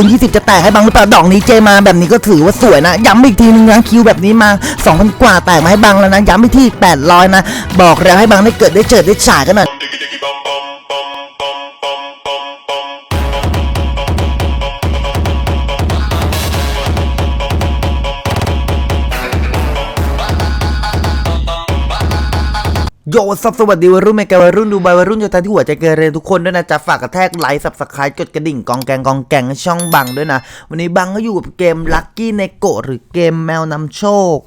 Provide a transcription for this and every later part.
คูณ20 จะแตกให้บังหรือเปล่าดอกนี้เจมาแบบนี้ก็ถือว่าสวยนะ ย้ำอีกทีนึงนะคิวแบบนี้มา 2,000 กว่าแตกมาให้บังแล้วนะ ย้ำอีกที่ 800 นะ บอกแล้วให้บังได้เกิดได้เจิดได้ฉายกันหน่อย โยสับสวัสดีวัยรุ่นเมกาวัยรุ่นดูใบวัยรุ่นโยตาที่หัวใจเกเรทุกคนด้วยนะจะฝากกระแทกไลค์สับสไครต์กดกระดิ่งกองแกงกองแกงช่องบังด้วยนะ วันนี้บังก็อยู่กับเกมลัคกี้ในโกหรือเกมแมวนำโชค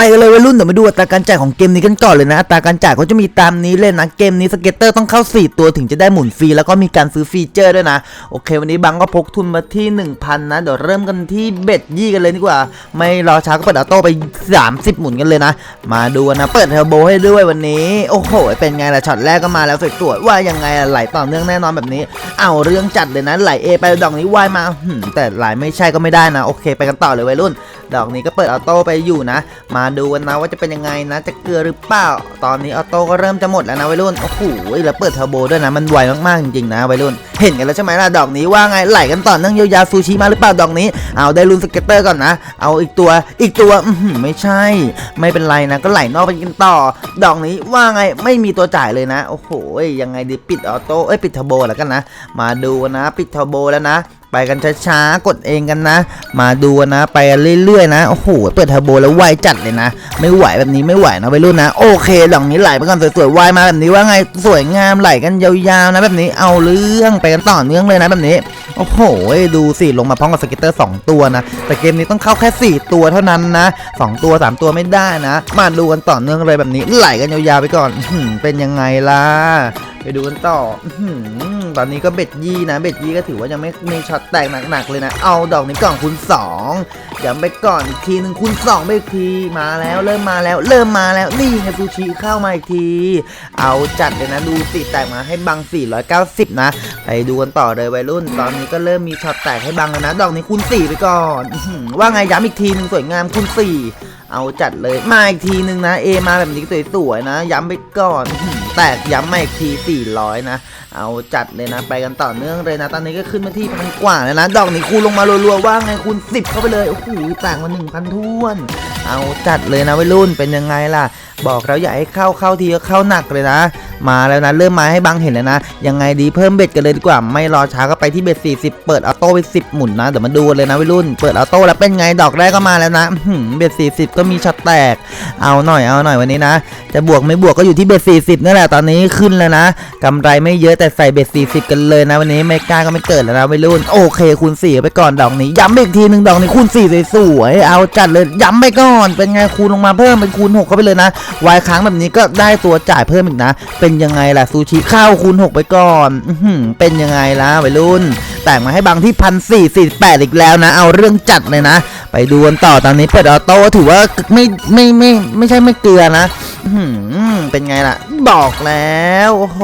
ไปกันเลยวัยรุ่นเดี๋ยวมาดูอัตราการจ่ายของเกมนี้กันก่อนเลยนะอัตราการจ่ายเขาจะมีตามนี้เลยนะเกมนี้สเก็ตเตอร์ต้องเข้า 4 ตัวถึงจะได้หมุนฟรีแล้วก็มีการซื้อฟีเจอร์ด้วยนะโอเค วันนี้บังก็พกทุนมาที่ 1000 นะ เดี๋ยวเริ่มกันที่เบ็ดยี่กันเลยดีกว่า ไม่รอช้าก็เปิดออโต้ไป 30 หมุนกันเลยนะ มาดูนะเปิดเทอร์โบให้ด้วยวันนี้โอ้โหเป็นไงล่ะช็อตแรกก็มาแล้วสวยๆว่ายังไงล่ะไหลต่อเนื่องแน่นอนแบบนี้ เอาเรื่องจัดเลยนะไหลเอไปดอกนี้ว่ายมาแต่ไหลไม่ใช่ก็ไม่ได้นะโอเค ไปกันต่อเลยวัยรุ่น ดอกนี้ก็เปิดออโต้ไปอยู่นะ มาดูกันนะว่าจะเป็นยังไงนะ จะเกลือหรือเปล่า ตอนนี้ออโต้ก็เริ่มจะหมดแล้วนะวัยรุ่น โอ้โห แล้วเปิดเทอร์โบด้วยนะ มันไวมากๆจริงๆนะวัยรุ่น เห็นกันแล้วใช่ไหมล่ะ ดอกนี้ว่าไง ไหลกันต่อเนื่องยาวๆซูชิมาหรือเปล่าดอกนี้ เอาได้ลุ้นสเก็ตเตอร์ก่อนนะ เอาอีกตัว อีกตัวอืไม่ใช่ ไม่เป็นไรนะ ก็ไหลนอกไปกันต่อ ดอกนี้ว่าไง ไม่มีตัวจ่ายเลยนะ โอ้โห ยังไงดี ปิดออโต้ เอ้ย ปิดเทอร์โบแล้วกันนะ มาดูนะ ปิดเทอร์โบแล้วนะ ไปกันช้าๆ กดเองกันนะ มาดูนะ ไปเรื่อยๆ นะ โอ้โห เปิดเทอร์โบแล้วไวจัดเลยนะ ไม่ไหวแบบนี้ไม่ไหวนะไปรุ่นนะ โอเคดอกนี้ไหลไปก่อนสวยๆวายมาแบบนี้ว่าไง สวยงามไหลกันยาวๆ นะแบบนี้เอาเรื่องไปกันต่อเนื่องเลยนะแบบนี้ โอ้โห ดูสิ ลงมาพร้อมกับสก็ตเตอร์ 2 ตัวนะ แต่เกมนี้ต้องเข้าแค่ 4 ตัวเท่านั้นนะ 2 ตัว 3 ตัวไม่ได้นะ มาดูกันต่อเนื่องเลยแบบนี้ ไหลกันยาวๆ ไปก่อน เป็นยังไงล่ะ ไปดูกันต่อ ตอนนี้ก็เบ็ดยี่นะ เบ็ดยี่ก็ถือว่ายังไม่มีช็อตแตกหนักๆเลยนะ เอาดอกนี้ก่อนคูณ2ย้ำไปก่อนอีกทีหนึ่งคูณ2ไปอีกทีมาแล้วเริ่มมาแล้ว เริ่มมาแล้วนี่ไงซูชิเข้ามาอีกที เอาจัดเลยนะดูสิแตกมาให้บัง 490 นะ ไปดูกันต่อเลยวัยรุ่น ตอนนี้ก็เริ่มมีช็อตแตกให้บังแล้วนะ ดอกนี้คูณ4ไปก่อนว่าไงย้ำอีกทีหนึ่งสวยงามคูณ4 เอาจัดเลยมาอีกทีหนึงนะเอมาแบบนี้สวยๆนะ ย้ำไปก่อน แตกย้ำมาอีกที400 นะ เอาจัดเลยนะ ไปกันต่อเนื่องเลยนะ ตอนนี้ก็ขึ้นมาที่พันกว่าแล้วนะ ดอกนี้คูณลงมารัวๆว่าไงคูณ10 เข้าไปเลย โอ้โหแตกมา1,000ท้วน เอาจัดเลยนะวัยรุ่นเป็นยังไงล่ะ บอกเราอย่าให้เข้าเข้าทีก็เข้าหนักเลยนะ มาแล้วนะ เริ่มมาให้บังเห็นแล้วนะ ยังไงดีเพิ่มเบ็ดกันเลยดีกว่า ไม่รอช้าก็ไปที่เบ็ด40 เปิดออโต้ไป10 หมุนนะ เดี๋ยวมาดูเลยนะวัยรุ่น เปิดออโต้แล้วเป็นไงดอกแรกก็มาแล้วนะเบ็ด40 ก็มีช็อตแตก เอาหน่อยเอาหน่อยวันนี้นะ จะบวกไม่บวกก็อยู่ที่เบ็ด40นั่นแหละตอนนี้ขึ้นแล้วนะกำไรไม่เยอะแต่ใส่เบ็ด40 กันเลยนะ วันนี้ไม่กล้าก็ไม่เกิดแล้วนะวัยรุ่นโอเคคูณ4ไปก่อนดอกนี้ย้ำอีกทีหนึ่งดอกนี้คูณ4สวยๆเอาจัดเลยย้ำไปก่อนเป็นไงคูณลงมาเพิ่มเป็นคูณ6เข้าไปเลยนะวายค้างแบบนี้ก็ได้ตัวจ่ายเพิ่มอีกนะเป็น็นยังไงล่ะซูชิข้าวคูณ6ไปก่อนอืเป็นยังไงล่ะวัยรุ่น แต่งมาให้บางที่พันสี่สี่แปดอีกแล้วนะ เอาเรื่องจัดเลยนะ ไปดูกันต่อตอนนี้เปิดออโต้ถือว่าไม่ไม่ไม่ไม่ใช่ไม่เกลือนะอเป็นไงล่ะ บอกแล้วโอ้โห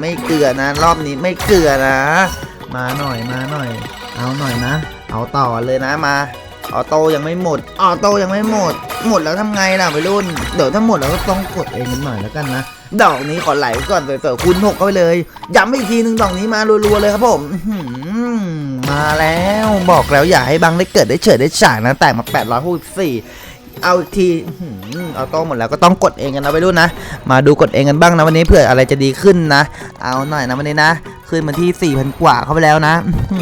ไม่เกลือนะ รอบนี้ไม่เกลือนะ มาหน่อยมาหน่อย เอาหน่อยนะ เอาต่อเลยนะมา ออโต้ยังไม่หมด ออโต้ยังไม่หมด หมดแล้วทำไงล่ะวัยรุ่น เดี๋ยวถ้าหมดเราก็ต้องกดเองกันหน่อยแล้วกันนะ ดอกนี้ขอไหลก่อนเสริๆคูณหกเข้าไปเลย ย้ำอีกทีหนึ่งดอกนี้มารัวๆเลยครับผม มาแล้วบอกแล้วอย่าให้บังได้เกิดได้เฉิดได้ฉากนะแตกมา864 เอาอีกทีเอหือออโต้หมดแล้วก็ต้องกดเองกันนะไปรุ่นนะ มาดูกดเองกันบ้างนะวันนี้เผื่ออะไรจะดีขึ้นนะ เอาหน่อยนะวันนี้นะ ขึ้นมาที่4,000กว่าเข้าไปแล้วนะอื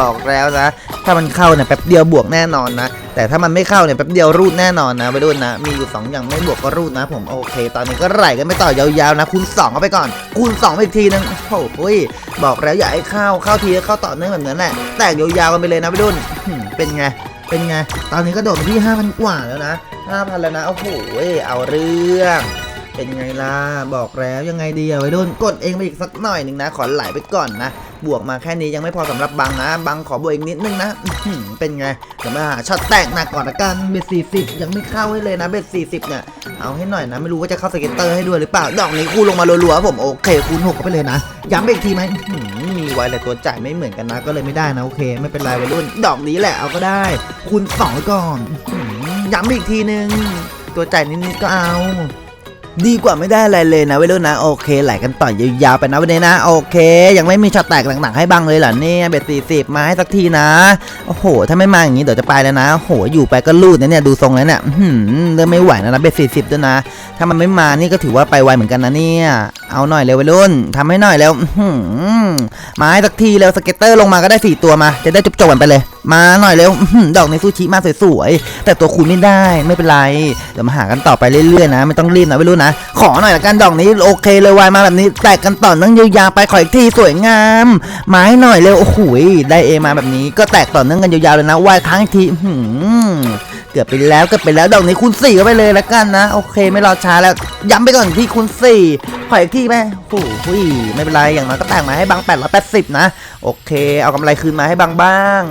บอกแล้วนะ ถ้ามันเข้าเนี่ยแป๊บเดียวบวกแน่นอนนะ แต่ถ้ามันไม่เข้าเนี่ยแป๊บเดียวรูดแน่นอนนะไปรุ่นะ มีอยู่2อย่างไม่บวกก็รูดนะ ผมโอเค ตอนนี้ก็ไหลกันไปต่อยาวๆนะ คูณ2เข้าไปก่อน คูณ2อีกทีนึงโอ้โหบอกแล้วอย่าให้เข้าเข้าทีก็เข้าต่อเนื่องแบบนั้นแหละแตกยาวๆกันไปเลยนะไปรุ่นอื้อหือเป็นไงเป็นไง ตอนนี้ก็โดดไปที่5,000กว่าแล้วนะ5,000แล้วนะโอ้โหเอาเรื่อง เป็นไงล่ะ บอกแล้วยังไงดีอะวัยรุ่นกดเองไปอีกสักหน่อยหนึ่งนะ ขอไหลไปก่อนนะ บวกมาแค่นี้ยังไม่พอสำหรับบังนะ บังขอบวกอีกนิดนึงนะเป็นไงเดี๋ยวมาหาช็อตแตกหนักก่อนละกันเบ็ดสี่สิบยังไม่เข้าให้เลยนะเบ็ดสี่สิบเนี่ยเอาให้หน่อยนะ ไม่รู้ว่าจะเข้าสเก็ตเตอร์ให้ด้วยหรือเปล่าดอกนี้คูลงมารัวๆผมโอเคคูณหกเข้าไปเลยนะย้ำไปอีกทีไหมอื้อหือมีไวแต่ตัวจ่ายไม่เหมือนกันนะ ก็เลยไม่ได้นะโอเค ไม่เป็นไรวัยรุ่น ดอกนี้แหละเอาก็ได้ คูณสองก่อนอื้อหือย้ำอีกทีนึงตัวจ่ายนิดๆก็เอา ดีกว่าไม่ได้อะไรเลยนะเว้ยรุ่นนะโอเคไหลกันต่อยาวๆไปนะวันนี้นะโอเค ยังไม่มีช็อตแตกหนักๆให้บังเลยเหรอเนี่ยเบ็ดสี่สิบมาให้สักทีนะโอ้โห ถ้าไม่มาอย่างนี้เดี๋ยวจะไปแล้วนะโอ้โหอยู่ไปก็ลูดนะเนี่ยดูทรงแล้วเนี่ยเริ่มไม่ไหวนะนะเบ็ดสี่สิบด้วยนะ ถ้ามันไม่มานี่ก็ถือว่าไปไวเหมือนกันนะเนี่ย เอาหน่อยเร็ววัยรุ่นทำให้หน่อยแล้วมาให้สักทีแล้วสเก็ตเตอร์ลงมาก็ได้สี่ตัวมา จะได้จบๆกันไปเลย มาหน่อยเร็วดอกในซูชิมาสวยๆแต่ตัวคูณไม่ได้ไม่เป็นไรเดี๋ยวมาหากันต่อไปเรื่อยๆนะ ไม่ต้องรีบนะวัยรุ่นนะขอหน่อยละกันดอกนี้โอเคเลยวายมาแบบนี้แตกกันต่อนื่งยาวๆไปขออีกทีสวยงามมาให้หน่อยเร็วโอ้โหได้เอมาแบบนี้ก็แตกต่อเนื่องกันยาวๆเลยนะวายครั้งอีกทีเกือบไปแล้วเกือบไปแล้วดอกนี้คูณสี่ก็ไปเลยละกันนะโอเค ไม่รอช้าแล้วย้ำไปก่อนที่คูณสี่ขออีกทีไหมโอ้โหไม่เป็นไร อย่างน้อยก็แตกมาให้บางแปดร้อยแปดสิบนะ โอเค เอากำไรคืนมาให้บางบ้าง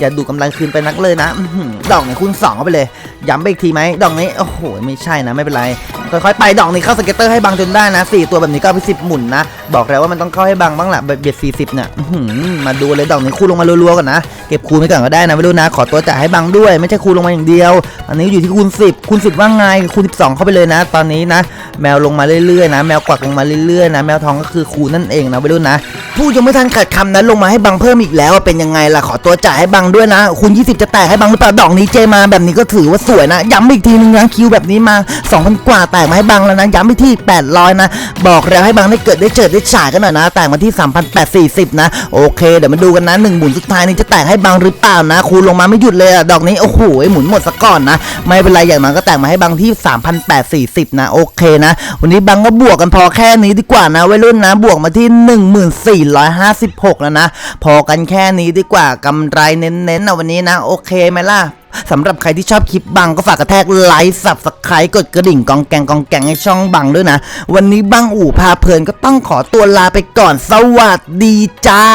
อย่าดูกำไรคืนไปนักเลยนะอื้อหือดอกนี้คูณสองเข้าไปเลย ย้ำไปอีกทีไหม ดอกนี้ โอ้โห ไม่ใช่นะ ไม่เป็นไร ค่อยๆ ไป ดอกนี้เข้าสเก็ตเตอร์ให้บังจนได้นะสี่ตัวแบบนี้ก็ไปสิบหมุนนะ บอกแล้วว่ามันต้องเข้าให้บังบ้างแหละเบียดสี่สิบเนี่ยมาดูเลย ดอกนี้คูณลงมารัวๆก่อนนะ เก็บคูณไปก่อนก็ได้นะไม่รู้นะ ขอตัวจ่ายให้บังด้วย ไม่ใช่คูณลงมาอย่างเดียว อันนี้อยู่ที่คูณ10คูณ10ว่าไงคูณ12เข้าไปเลยนะ ตอนนี้นะแมวลงมาเรื่อยๆนะ แมวกวักลงมาเรื่อยๆนะ แมวทองก็คือคูนั่นเองนะไม่รู้นะพูดยังไม่ทันขาดคำนะลงมาให้บังเพิ่มอีกแล้วเป็นยังไงล่ะขอตัวจ่ายให้บังด้วยนะคูณ20 จะแตกให้บังหรือเปล่าดอกนี้เจมาแบบนี้ก็ถือว่าสวยนะ ย้ำอีกทีนึงนะคิวแบบนี้มา 2,000 กว่าแตกมาให้บังแล้วนะ ย้ำไปที่ 800 นะ บอกแล้วให้บังได้เกิดได้เจิดได้ฉายกันหน่อยนะ แตกมาที่ 3,840 นะ โอเค เดี๋ยวมาดูกันนะหนึ่งหมุนสุดท้ายนี้จะแตกให้บังหรือเปล่านะคูลงมาไม่หยุดเลยอะดอกนี้โอ้โหหมุนหมดซะก่อนนะ ไม่เป็นไรอย่างน้อยก็แตกมาให้บังที่ 3,840 นะโอเคนะ วันนี้บังก็บวกกันพอแค่นี้ดีกว่านะวัยรุ่นนะ บวกมาที่ 1456 แล้วนะ พอกันแค่นี้ดีกว่ากำไรเน้นๆนะวันนี้นะ โอเคไหมล่ะสำหรับใครที่ชอบคลิปบังก็ฝากกระแทกไลค์สับสไครต์กดกระดิ่งกองแกงกองแกงให้ช่องบังด้วยนะ วันนี้บังอู่พาเพลินก็ต้องขอตัวลาไปก่อนสวัสดีจ้า